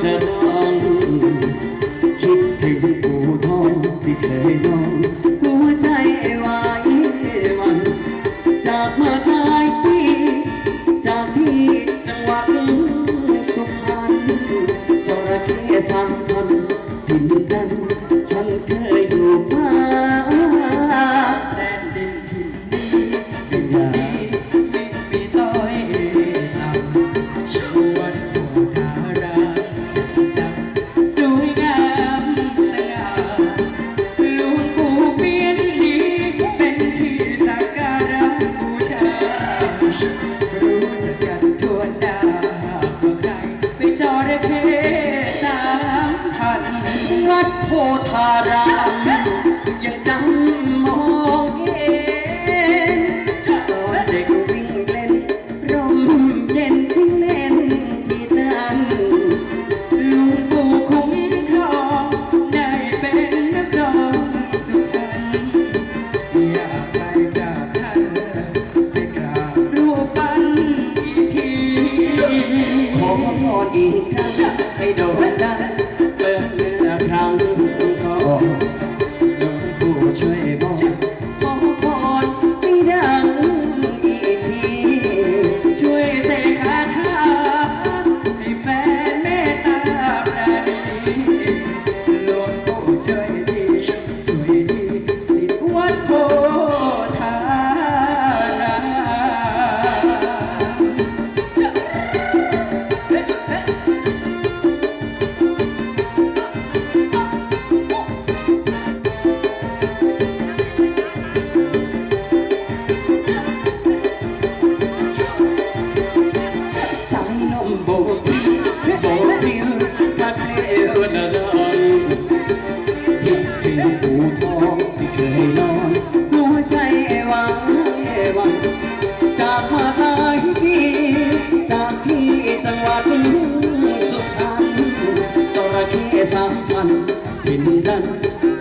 เถิดน้องคิดถึงปู่ทองที่เคยน้อง โพธารามยังจำมองเห็นตอนเด็กวิ่งเล่นร่มเย็นวิ่งเล่นที่นั่นลุงปู่คุ้มครองได้เป็นน้ำดองสุพรรอยากไปกราบท่านไปกราบรูปปั้นอีกทีขอพรอีกครั้งให้โดนดัง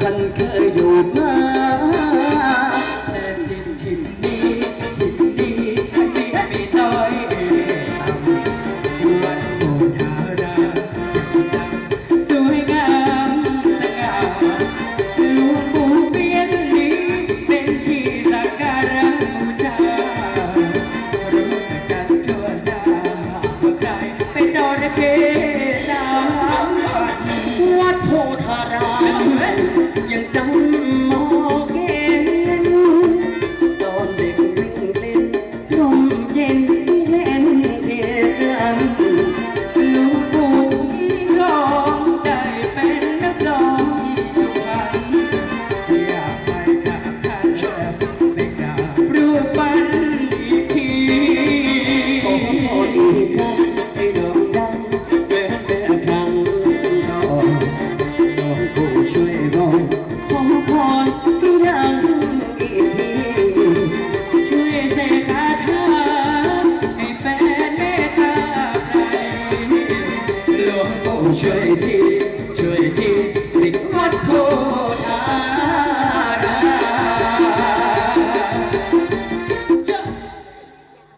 ันเคยอยู่ไห change it.